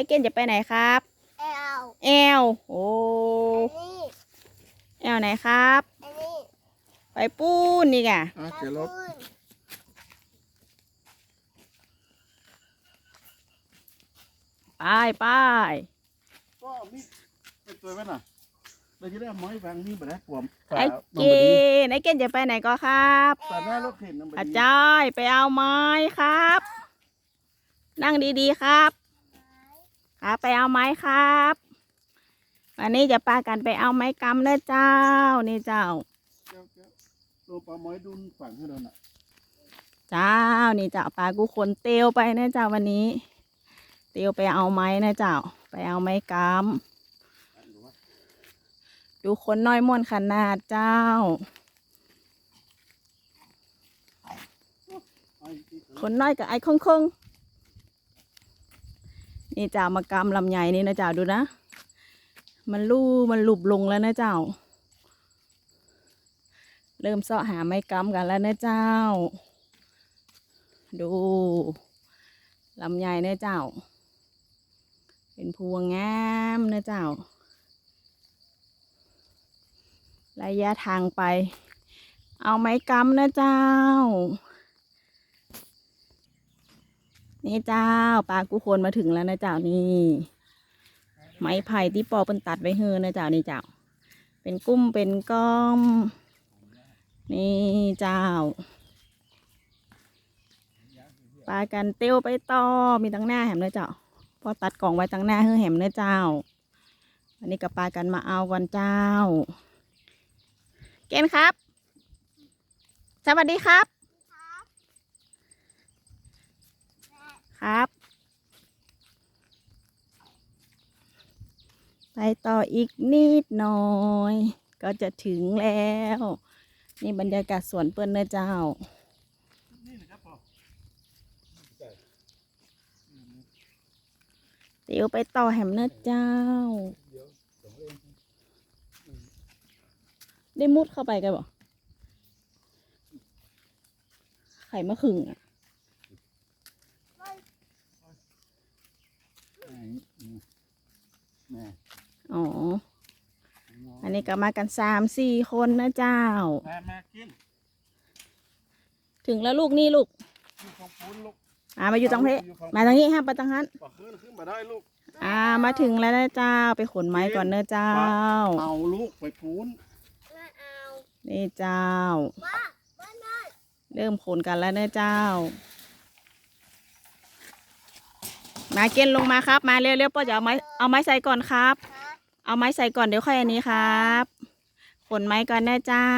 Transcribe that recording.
ไอเกนจะไปไหนครับ แอลแอลโอ้อันนี้แอลไหนครับ อันนี้ไปปูนนี่ไงอะเจรถปืนไปไปก็มีเป็นตัวไหมน่ะเราจะได้เอาไม้วางนี่ไปได้ผมไอเกนไอเกนจะไปไหนก็ครับ แต่หน้ารถเข็นน้ำอาจารย์ไปเอาไม้ครับ นั่งดีๆครับ ครับไปเอาไม้ครับ วันนี้จะปากันไปเอาไม้กำเด้อเจ้า นี่เจ้าตัวปลาไม้ดุนฝั่งให้เราน่ะเจ้า นี่เจ้าปลากูคนเตียวไปนะเจ้าวันนี้ เตียวไปเอาไม้นะเจ้า ไปเอาไม้กำดูคนน้อยม่วนขนาดเจ้า คนน้อยกับไอ้คงคง นี่เจ้ามากำลำใหญ่นี่นะเจ้าดูนะ มันลู่มันหลุบลงแล้วนะเจ้า เริ่มเสาะหาไม้กำกันแล้วนะเจ้า ดูลำใหญ่นะเจ้า เป็นพวงงามนะเจ้า ระยะทางไป เอาไม้กำนะเจ้า นี่เจ้าปลากุโคนมาถึงแล้วนะเจ้านี่ ไม้ไผ่ที่ปอเป็นตัดไว้เฮอนะเจ้านี่เจ้า เป็นกุ้มเป็นก้อม นี่เจ้า ปลากันเตี้ยวไปต่อมีตั้งหน้าแหมนะเจ้า พอตัดกล่องไว้ตั้งหน้าเฮอแหมนะเจ้าอันนี้กับปลากันมาเอาก่อนเจ้า เกณฑ์ครับ สวัสดีครับ ไปต่ออีกนิดหน่อย ก็จะถึงแล้ว นี่บรรยากาศสวนเปิ้ลนเจ้านี่นะครับพ่อเดี๋ยวไปต่อแหมเนอเจ้า ได้มุดเข้าไปกันบ่ไข่มะขึงอะ แม่ อ๋อ อั นนี้ก็มากันสามสี่คนนะเจ้าแม่แม่กินถึงแล้วลูกนี่ลูกอยู่ของปูนลูกอ่ามาอยู่ตรงเพมาทางนี้ห้ามไปทางนั้นปะขึ้นขึ้นมาได้ลูกอ่ามาถึงแล้วนะเจ้าไปขนไม้ก่อนเนอะเจ้า เอาลูกไปปูนไม่เอานี่เจ้าว่าว่าน้อยเริ่มขนกันแล้วเนอะเจ้า มาเกณฑ์ลงมาครับ มาเร็วๆป้อจะเอาไม้เอาไม้ใส่ก่อนครับฮะ เอาไม้ใส่ก่อนเดี๋ยวค่อยอันนี้ครับขนไม้ก่อนนะเจ้า